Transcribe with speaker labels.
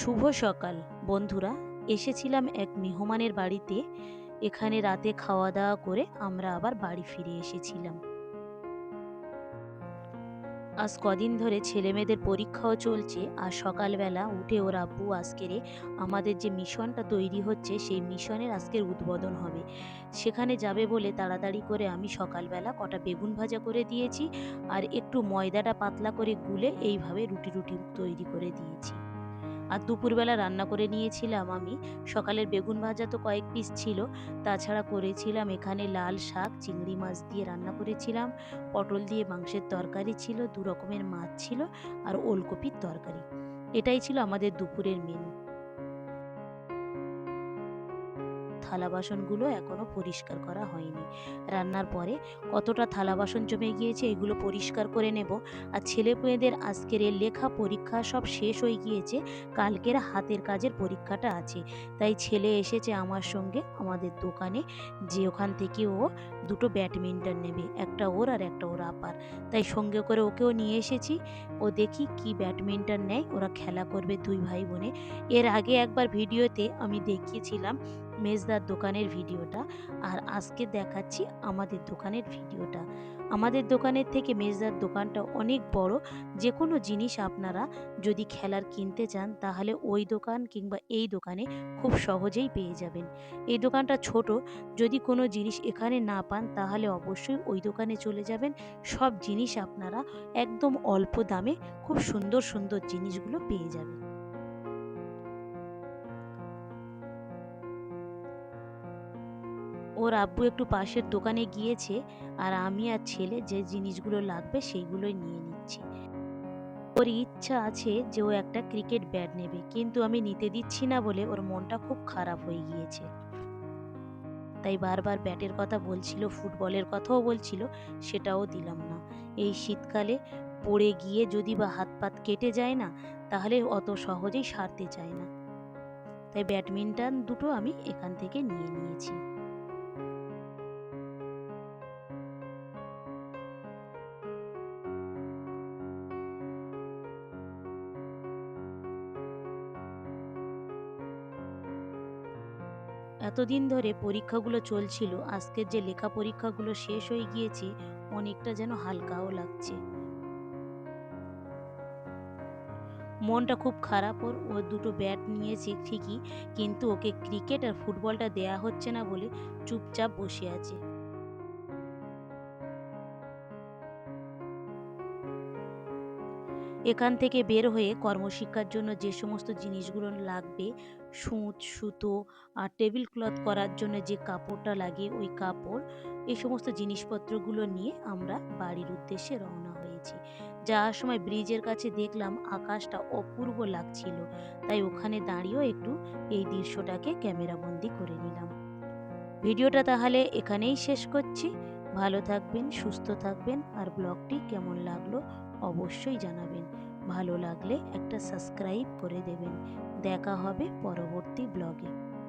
Speaker 1: শুভ সকাল। বন্ধুরা, এসেছিলাম এক মেহমানের বাড়িতে। এখানে রাতে খাওয়া দাওয়া করে আমরা আবার বাড়ি ফিরে এসেছিলাম। আজ কদিন ধরে ছেলে মেয়েদের পরীক্ষাও চলছে আর সকালবেলা উঠে ওর আব্বু আজকেরে আমাদের যে মিশনটা তৈরি হচ্ছে, সেই মিশনের আজকের উদ্বোধন হবে। সেখানে যাবে বলে তাড়াতাড়ি করে আমি সকালবেলা কটা বেগুন ভাজা করে দিয়েছি আর একটু ময়দাটা পাতলা করে গুলে এইভাবে রুটি রুটি তৈরি করে দিয়েছি। আর দুপুরবেলা রান্না করে নিয়েছিলাম আমি। সকালের বেগুন ভাজা তো কয়েক পিস ছিল। তাছাড়া করেছিলাম এখানে লাল শাক, চিংড়ি মাছ দিয়ে রান্না করেছিলাম। পটল দিয়ে মাংসের তরকারি ছিল, দু রকমের মাছ ছিল আর ওলকপির তরকারি। এটাই ছিল আমাদের দুপুরের মেনু থালা বাসনগুলো এখনও পরিষ্কার করা হয়নি। রান্নার পরে কতটা থালা বাসন জমে গিয়েছে এগুলো পরিষ্কার করে নেব। আর ছেলে মেয়েদের আজকের লেখা পরীক্ষা সব শেষ হয়ে গিয়েছে, কালকের হাতের কাজের পরীক্ষাটা আছে। তাই ছেলে এসেছে আমার সঙ্গে আমাদের দোকানে, যে ওখান থেকে ও দুটো ব্যাডমিন্টন নেবে, একটা ওর আর একটা ওর আপার। তাই সঙ্গে করে ওকেও নিয়ে এসেছি, ও দেখি কি ব্যাডমিন্টন নেয়, ওরা খেলা করবে দুই ভাই বোনে। এর আগে একবার ভিডিওতে আমি দেখিয়েছিলাম মেজদার দোকানের ভিডিওটা আর আজকে দেখাচ্ছি আমাদের দোকানের ভিডিওটা। আমাদের দোকানের থেকে মেজদার দোকানটা অনেক বড় যে কোনো জিনিস আপনারা যদি খেলার কিনতে চান, তাহলে ওই দোকান কিংবা এই দোকানে খুব সহজেই পেয়ে যাবেন। এই দোকানটা ছোট, যদি কোনো জিনিস এখানে না পান, তাহলে অবশ্যই ওই দোকানে চলে যাবেন। সব জিনিস আপনারা একদম অল্প দামে খুব সুন্দর সুন্দর জিনিসগুলো পেয়ে যাবেন। ওর আব্বু একটু পাশের দোকানে গিয়েছে আর আমি আর ছেলে যে জিনিসগুলো লাগবে সেইগুলোই নিয়ে নিচ্ছি। ওর ইচ্ছা আছে যে ও একটা ক্রিকেট ব্যাট নেবে, কিন্তু আমি নিতে দিচ্ছি না বলে ওর মনটা খুব খারাপ হয়ে গিয়েছে। তাই বারবার ব্যাটের কথা বলছিল, ফুটবলের কথাও বলছিল, সেটাও দিলাম না। এই শীতকালে পড়ে গিয়ে যদি বা হাত পাত কেটে যায় না, তাহলে অত সহজেই সারতে চায় না। তাই ব্যাডমিন্টন দুটো আমি এখান থেকে নিয়ে নিয়েছি। এতদিন ধরে পরীক্ষাগুলো চলছিল, আজকের যে লেখা পরীক্ষাগুলো শেষ হয়ে গিয়েছে, অনেকটা যেন হালকাও লাগছে। মনটা খুব খারাপ, ওর ও দুটো ব্যাট নিয়েছে ঠিকই, কিন্তু ওকে ক্রিকেট আর ফুটবলটা দেয়া হচ্ছে না বলে চুপচাপ বসে আছে। এখান থেকে বের হয়ে কর্মশিক্ষার জন্য যে সমস্ত জিনিসগুলো লাগবে সূচ সুতো আর টেবিল ক্লথ করার জন্য যে কাপড়টা লাগে ওই কাপড়, এই সমস্ত জিনিসপত্রগুলো নিয়ে আমরা বাড়ির উদ্দেশ্যে রওনা হয়েছি। যাওয়ার সময় ব্রিজের কাছে দেখলাম আকাশটা অপূর্ব লাগছিল, তাই ওখানে দাঁড়িয়েও একটু এই দৃশ্যটাকে ক্যামেরাবন্দি করে নিলাম। ভিডিওটা তাহলে এখানেই শেষ করছি। ভালো থাকবেন, সুস্থ থাকবেন আর ব্লগটি কেমন লাগল অবশ্যই জানাবেন। ভালো লাগলে একটা সাবস্ক্রাইব করে দেবেন। দেখা হবে পরবর্তী ব্লগে।